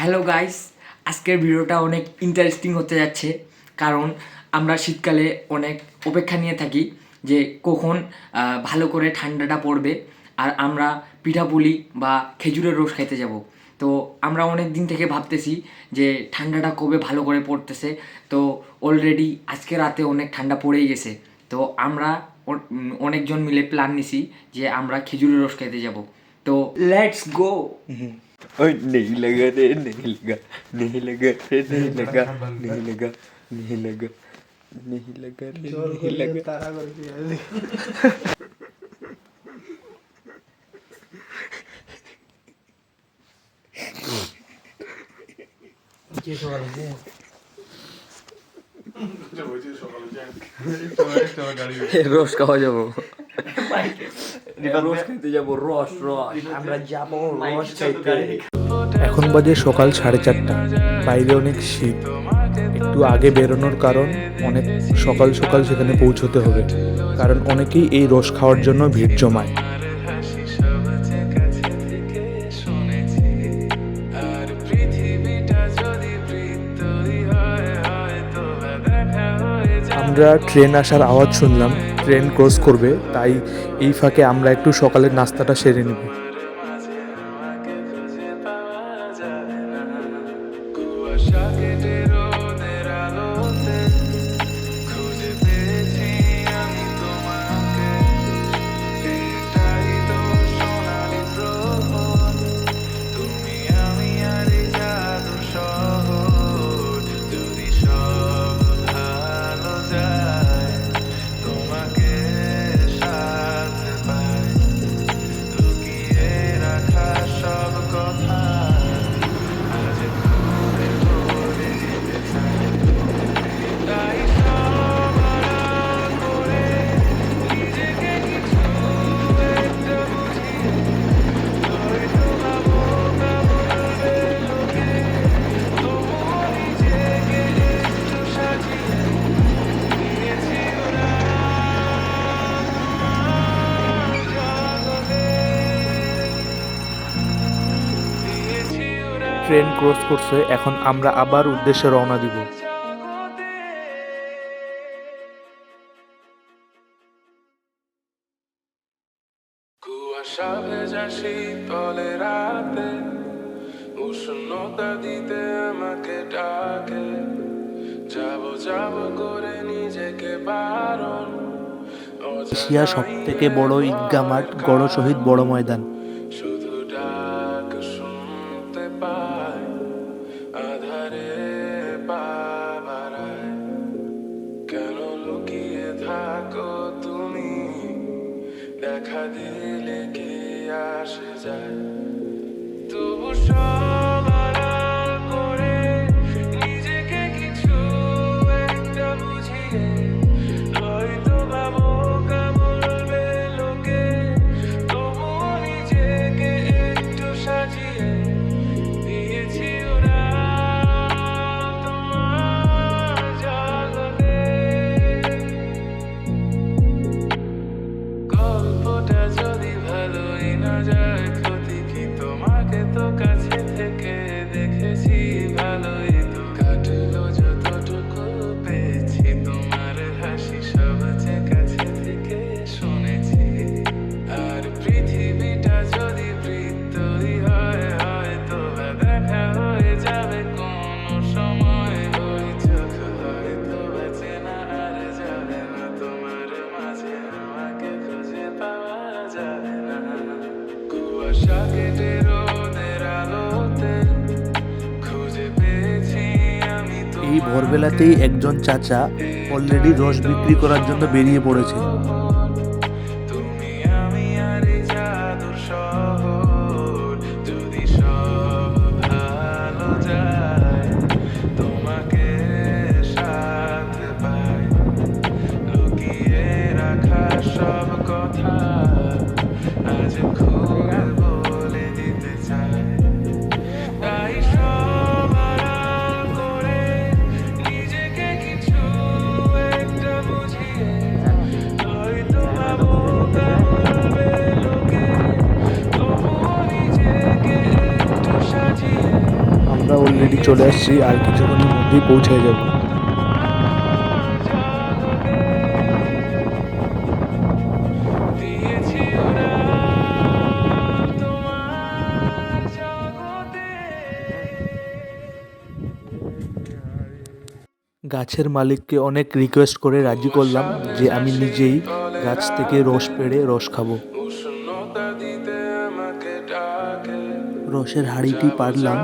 Hello guys আজকের ভিডিওটা অনেক ইন্টারেস্টিং হতে যাচ্ছে, কারণ আমরা শীতকালে অনেক অপেক্ষা নিয়ে থাকি যে কখন ভালো করে ঠান্ডাটা পড়বে, আর আমরা পিঠাপুলি বা খেজুরের রস খেতে যাব। তো আমরা অনেক দিন থেকে ভাবতেছি যে ঠান্ডাটা কবে ভালো করে পড়তেছে। তো অলরেডি আজকে রাতে অনেক ঠান্ডা পড়েই গেছে। তো আমরা অনেকজন মিলে প্ল্যান নিছি যে আমরা খেজুরের রস খেতে যাব। তো লেটস গো ओए नहीं लगा रे नहीं लगा नहीं लगा रे नहीं लगा नहीं लगा नहीं लगा नहीं लगा रे नहीं लगा রস খাওয়া যাবো রস খেতে যাব রস রস। আমরা যাব রস এখন বাজে সকাল সাড়ে চারটা। বাইরে অনেক শীত। একটু আগে বেরোনোর কারণ অনেক সকাল সকাল সেখানে পৌঁছতে হবে। কারণ অনেকেই এই রস খাওয়ার জন্য ভিড় জমায়। আমরা ট্রেন আসার আওয়াজ শুনলাম। ট্রেন ক্রস করবে তাই এই ফাঁকে আমরা একটু সকালের নাস্তাটা সেরে নিব। ট্রেন ক্রস করছে এখন আমরা আবার উদ্দেশ্যে রওনা দিব। কুয়াশা ভেজা শীতলে রাতে উষ্ণতা দিতে আমাকে ডাকে। যাব যাব করে নিজেকে বারণ। এশিয়ার সব থেকে বড় ঈদগা মাঠ গড় শহীদ বড় ময়দান। থাকো তুমি। দেখা দিলে কি আসে যায়? ভোরবেলাতেই একজন চাচা অলরেডি রস বিক্রি করার জন্য বেরিয়ে পড়েছে। চলে আসছি আর কিছুক্ষণের মধ্যেই পৌঁছে যাব। গাছের মালিককে অনেক রিকোয়েস্ট করে রাজি করলাম যে আমি নিজেই গাছ থেকে রস পেড়ে রস খাব। রসের হাঁড়িটি পারলাম।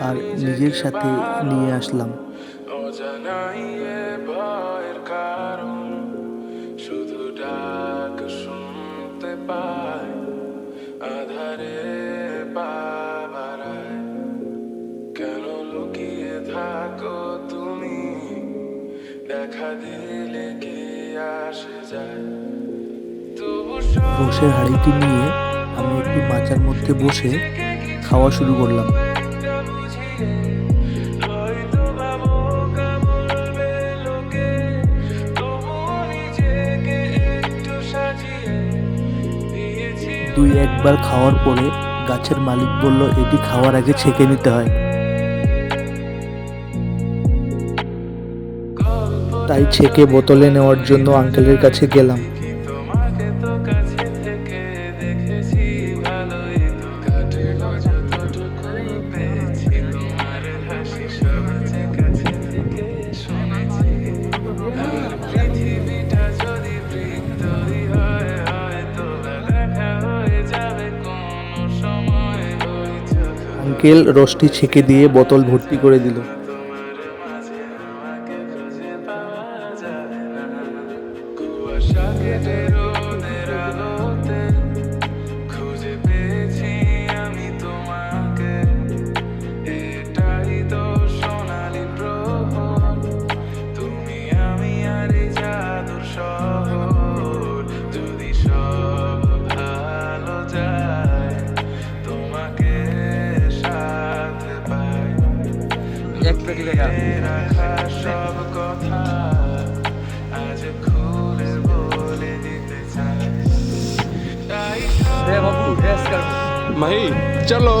আর নিজের সাথে নিয়ে আসলাম। শুধু ডাক শুনতে পাই আধারে বাবারায় কেন লুকিয়ে থাকো তুমি? দেখা দিলে কি আসে যায়? রসের হাঁড়িটি নিয়ে আমি একটি মাচার মধ্যে বসে খাওয়া শুরু করলাম। দুই একবার খাওয়ার পরে গাছের মালিক বলল, এটি খাওয়ার আগে ছেঁকে নিতে হয়। তাই ছেঁকে বোতলে নেওয়ার জন্য আঙ্কেলের কাছে গেলাম। আঙ্কেল রসটি ছেঁকে দিয়ে বোতল ভর্তি করে দিল। রাখা সব কথা আজ খুলে বলে দিতে চাই তাই সব মাহি চলো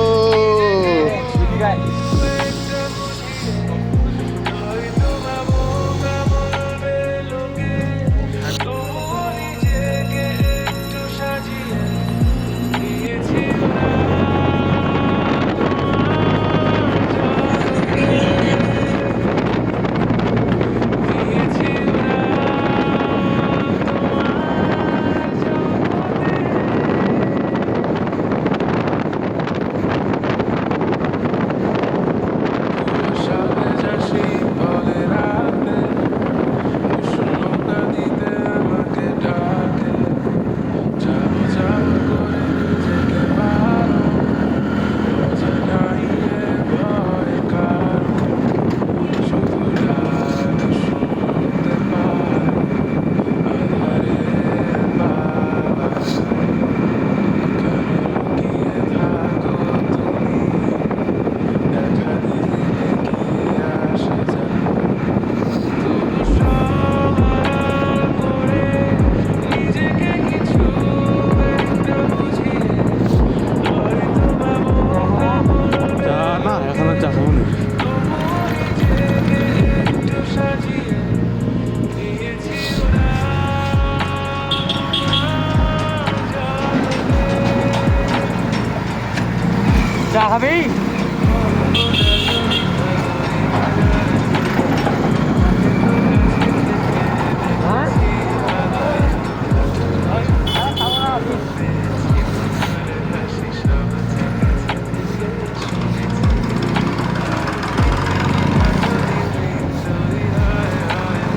চা খাবি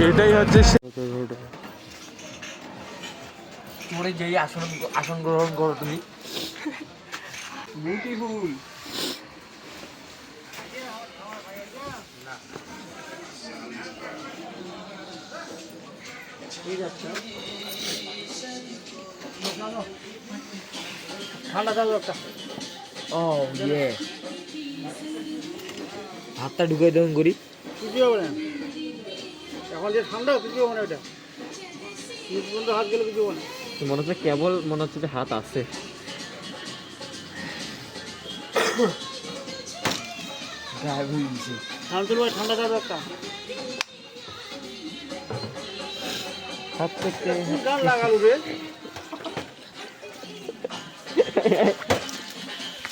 এটাই হচ্ছে তোরে যেই আসন আসন গ্রহণ করো তুমি। বিউটিফুল ঠান্ডা চালু একটা ও ইয়ে হাতটা ঢুকে দেবেন করি কিছু হবে না। এখন যে ঠান্ডা কিছু হবে না এটা। হাত গেলে কিছু হবে না। মনে হচ্ছে কেবল মনে হচ্ছে যে হাত আছে। শামসুল ভাই ঠান্ডা খাবে একটা গান লাগালো রে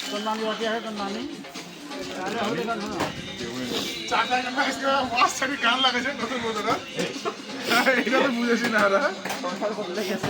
তোর নাম বাকি আছে তোর নামই গান লাগাইছে নতুন নতুন এটা তো বুঝেছি না ওরা বদলে গেছে